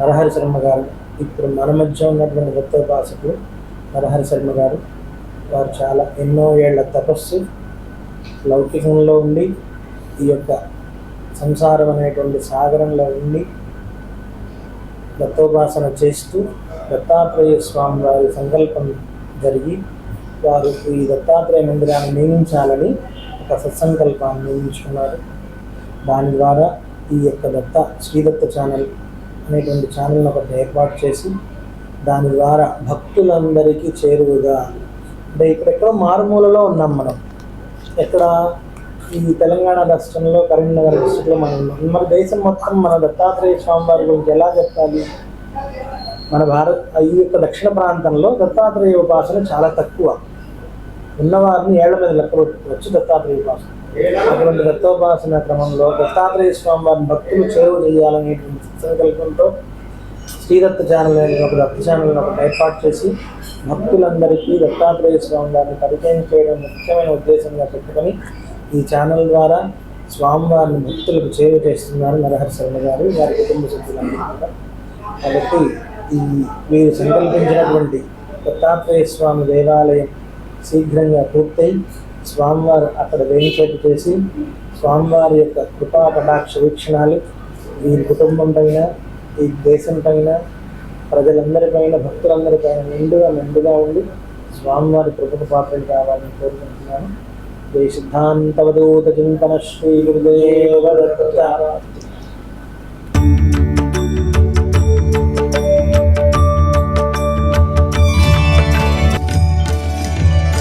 నరహరి శర్మ గారు. ఇప్పుడు మన మధ్య ఉన్నటువంటి దత్తోపాసకులు నరహరి శర్మ గారు. వారు చాలా ఎన్నో ఏళ్ళ తపస్సు లౌకికంలో ఉండి ఈ యొక్క సంసారం అనేటువంటి సాగరంలో ఉండి దత్తోపాసన చేస్తూ దత్తాత్రేయ స్వామి వారి సంకల్పం జరిగి వారు ఈ దత్తాత్రేయ మందిరాన్ని నియమించాలని ఒక సత్సంకల్పాన్ని నియమించుకున్నారు దాని ద్వారా ఈ యొక్క దత్త శ్రీదత్త ఛానల్ అనేటువంటి ఛానల్ని ఒకటి ఏర్పాటు చేసి దాని ద్వారా భక్తులందరికీ చేరువుగా అంటే ఇక్కడెక్కడో మారుమూలలో ఉన్నాం మనం. ఎక్కడ ఈ తెలంగాణ రాష్ట్రంలో కరీంనగర్ డిస్టిక్లో మనం ఉన్నాం. మన దేశం మొత్తం మన దత్తాత్రేయ స్వామి వారి గురించి ఎలా చెప్పాలి? మన భారత్ ఈ యొక్క దక్షిణ ప్రాంతంలో దత్తాత్రేయ ఉపాసన చాలా తక్కువ. ఉన్నవారిని ఏళ్ళ మీద లెక్క పెట్టుకోవచ్చు దత్తాత్రేయ ఉపాసన. అటువంటి దత్తోపాసన క్రమంలో దత్తాత్రేయ స్వామి వారిని భక్తులు చేరువ చేయాలనేటువంటి సంకల్పంతో శ్రీదత్త ఛానల్ అనే ఒక దత్త ఛానల్ ఒక ఏర్పాటు చేసి భక్తులందరికీ దత్తాత్రేయ స్వామి వారిని పరిచయం చేయడం ముఖ్యమైన ఉద్దేశంగా పెట్టుకొని ఈ ఛానల్ ద్వారా స్వామివారిని భక్తులకు చేరువ చేస్తున్నారు నరహరి శర్మ గారు వారి కుటుంబ సభ్యులందరూ. కూడా కాబట్టి ఈ వీరు సంకల్పించినటువంటి దత్తాత్రేయ స్వామి దేవాలయం శీఘ్రంగా పూర్తయి స్వామివారు అక్కడ వేయించేపు చేసి స్వామివారి యొక్క కృపా కటాక్ష వీక్షణాలు వీరి కుటుంబం పైన ఈ దేశం పైన ప్రజలందరిపైన భక్తులందరిపైన నిండుగా నిండుగా ఉండి స్వామివారి కృపకు పాత్రలు కావాలని కోరుకుంటున్నాను. జై చింతన శ్రీ గురుదేవ